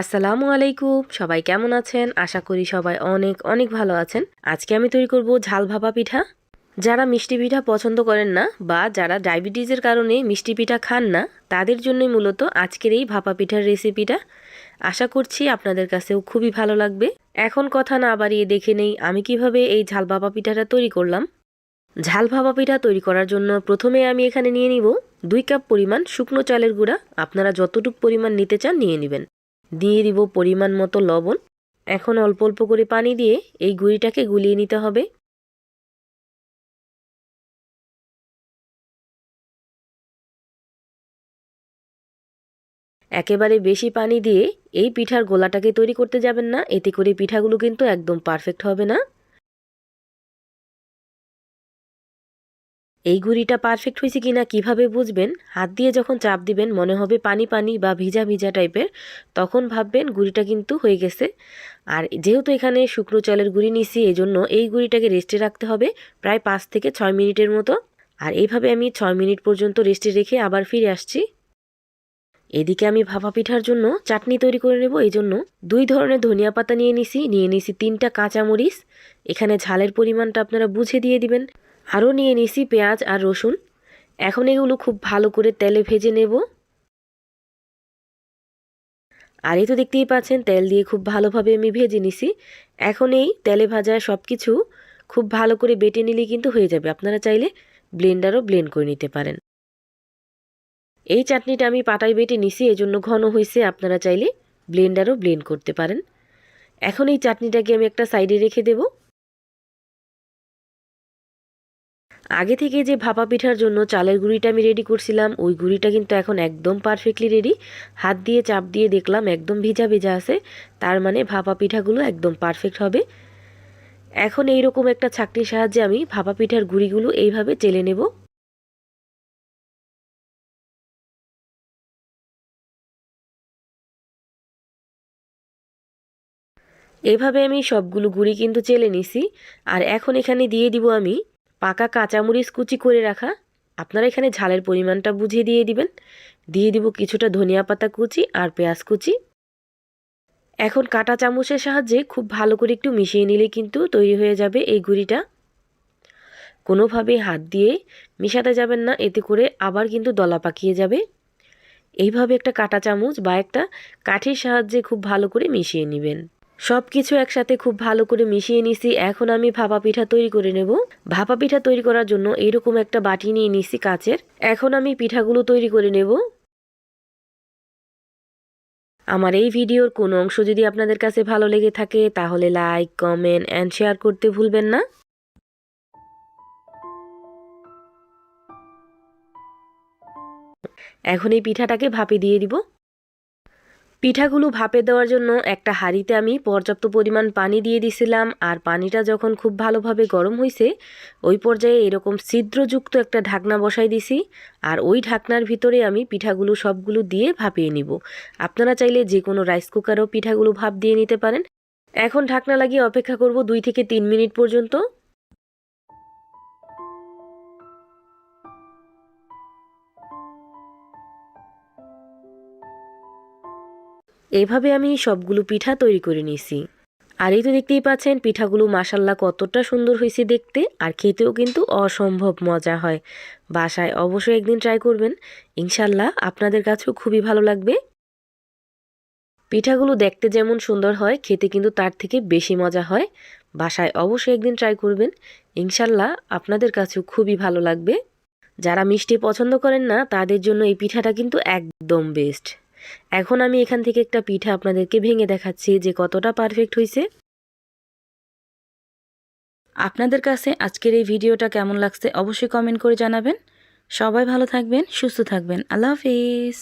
আসসালামু আলাইকুম, সবাই কেমন আছেন? আশা করি সবাই অনেক অনেক ভালো আছেন। আজকে আমি তৈরি করব ঝাল ভাপা পিঠা। যারা মিষ্টি পিঠা পছন্দ করেন না বা যারা ডায়াবেটিসের কারণে মিষ্টি পিঠা খান না, তাদের জন্যই মূলত আজকের এই ভাপা পিঠার রেসিপিটা। আশা করছি আপনাদের কাছেও খুবই ভালো লাগবে। এখন কথা না বাড়িয়ে দেখে নেই আমি কীভাবে এই ঝাল ভাপা পিঠাটা তৈরি করলাম। ঝাল ভাপা পিঠা তৈরি করার জন্য প্রথমে আমি এখানে নিয়ে নিব দুই কাপ পরিমাণ শুকনো চালের গুঁড়া। আপনারা যতটুকু পরিমাণ নিতে চান নিয়ে নেবেন। দিয়ে দিব পরিমাণ মতো লবণ। এখন অল্প অল্প করে পানি দিয়ে এই গুঁড়িটাকে গুলিয়ে নিতে হবে। একেবারে বেশি পানি দিয়ে এই পিঠার গোলাটাকে তৈরি করতে যাবেন না। এতে করে পিঠাগুলো কিন্তু একদম পারফেক্ট হবে না। এই গুড়িটা পারফেক্ট হয়েছে কিনা কীভাবে বুঝবেন? হাত দিয়ে যখন চাপ দিবেন, মনে হবে পানি পানি বা ভিজা ভিজা টাইপের তখন ভাববেন গুড়িটা কিন্তু হয়ে গেছে। আর যেহেতু এখানে শুকনো চালের গুঁড়ি নিছি এই জন্য এই গুড়িটাকে রেস্টে রাখতে হবে প্রায় পাঁচ থেকে ছয় মিনিটের মতো। আর এইভাবে আমি ছয় মিনিট পর্যন্ত রেস্টে রেখে আবার ফিরে আসছি। এদিকে আমি ভাপা পিঠার জন্য চাটনি তৈরি করে নেব এই জন্য দুই ধরনের ধনিয়া পাতা নিয়ে নিছি। নিয়ে নিছি তিনটা কাঁচামরিচ। এখানে ঝালের পরিমাণটা আপনারা বুঝে দিয়ে দিবেন। আরও নিয়ে নিছি পেঁয়াজ আর রসুন। এখন এগুলো খুব ভালো করে তেলে ভেজে নেব। আর এই তো দেখতেই পাচ্ছেন, তেল দিয়ে খুব ভালোভাবে আমি ভেজে নিছি। এখন এই তেলে ভাজা সব কিছু খুব ভালো করে বেটে নিলে কিন্তু হয়ে যাবে। আপনারা চাইলে ব্লেন্ডারও ব্লেন্ড করে নিতে পারেন। এই চাটনিটা আমি পাটায় বেটে নিছি, এজন্য ঘন হয়েছে। আপনারা চাইলে ব্লেন্ডারও ব্লেন্ড করতে পারেন। এখন এই চাটনিটাকে আমি একটা সাইডে রেখে দেবো। আগে থেকে যে ভাপা পিঠার জন্য চালের গুঁড়িটা আমি রেডি করছিলাম, ওই গুঁড়িটা কিন্তু এখন একদম পারফেক্টলি রেডি হাত দিয়ে চাপ দিয়ে দেখলাম একদম ভিজা ভিজা আছে, তার মানে ভাপা পিঠাগুলো একদম পারফেক্ট হবে। এখন এই রকম একটা ছাকনির সাহায্যে আমি ভাপা পিঠার গুঁড়িগুলো এইভাবে চেলে নেব। এভাবে আমি সবগুলো গুঁড়ি কিন্তু চেলে নিছি, আর এখন এখানে দিয়ে দিব আমি পাকা কাঁচামরিচ কুচি করে রাখা, আপনারা এখানে ঝালের পরিমাণটা বুঝিয়ে দিয়ে দিবেন। দিয়ে দিব কিছুটা ধনিয়া পাতা কুচি আর পেঁয়াজ কুচি। এখন কাটা চামচের সাহায্যে খুব ভালো করে একটু মিশিয়ে নিলে কিন্তু তৈরি হয়ে যাবে এই গুঁড়িটা। কোনোভাবে হাত দিয়ে মিশাতে যাবেন না, এতে করে আবার কিন্তু দলা পাকিয়ে যাবে। এইভাবে একটা কাটা চামচ বা একটা কাঠির সাহায্যে খুব ভালো করে মিশিয়ে নেবেন। সব কিছু একসাথে খুব ভালো করে মিশিয়ে নিছি। এখন আমি ভাপা পিঠা তৈরি করে নেব। ভাপা পিঠা তৈরি করার জন্য এরকম একটা বাটি নিয়ে নিছি কাচের। এখন আমি পিঠাগুলো তৈরি করে নেব। আমার এই ভিডিওর কোনো অংশ যদি আপনাদের কাছে ভালো লেগে থাকে, তাহলে লাইক, কমেন্ট, অ্যান্ড শেয়ার করতে ভুলবেন না। এখন এই পিঠাটাকে ভাপে দিয়ে দিব। পিঠাগুলো ভাপে দেওয়ার জন্য একটা হাঁড়িতে আমি পর্যাপ্ত পরিমাণ পানি দিয়ে দিছিলাম, আর পানিটা যখন খুব ভালোভাবে গরম হয়েছে ওই পর্যায়ে এরকম ছিদ্রযুক্ত একটা ঢাকনা বসাই দিছি, আর ওই ঢাকনার ভিতরে আমি পিঠাগুলো সবগুলো দিয়ে ভাপিয়ে নিব। আপনারা চাইলে যে কোনো রাইস কুকারও পিঠাগুলো ভাপ দিয়ে নিতে পারেন। এখন ঢাকনা লাগিয়ে অপেক্ষা করব দুই থেকে তিন মিনিট পর্যন্ত। এভাবে আমি সবগুলো পিঠা তৈরি করে নিয়েছি। আর এই তো দেখতেই পাচ্ছেন, পিঠাগুলো মাসাল্লা কতটা সুন্দর হয়েছে দেখতে, আর খেতেও কিন্তু অসম্ভব মজা হয়। বাসায় অবশ্যই একদিন ট্রাই করবেন। ইনশাল্লাহ আপনাদের কাছেও খুবই ভালো লাগবে। পিঠাগুলো দেখতে যেমন সুন্দর হয়, খেতে কিন্তু তার থেকে বেশি মজা হয়। বাসায় অবশ্যই একদিন ট্রাই করবেন। ইনশাল্লাহ আপনাদের কাছেও খুবই ভালো লাগবে। যারা মিষ্টি পছন্দ করেন না, তাদের জন্য এই পিঠাটা কিন্তু একদম বেস্ট এখন আমি এখান থেকে একটা পিঠা আপনাদেরকে ভেঙে দেখাচ্ছি যে কতটা পারফেক্ট হয়েছে। আপনাদের কাছে আজকের এই ভিডিওটা কেমন লাগছে অবশ্যই কমেন্ট করে জানাবেন। সবাই ভালো থাকবেন, সুস্থ থাকবেন। আল্লাহ হাফিজ।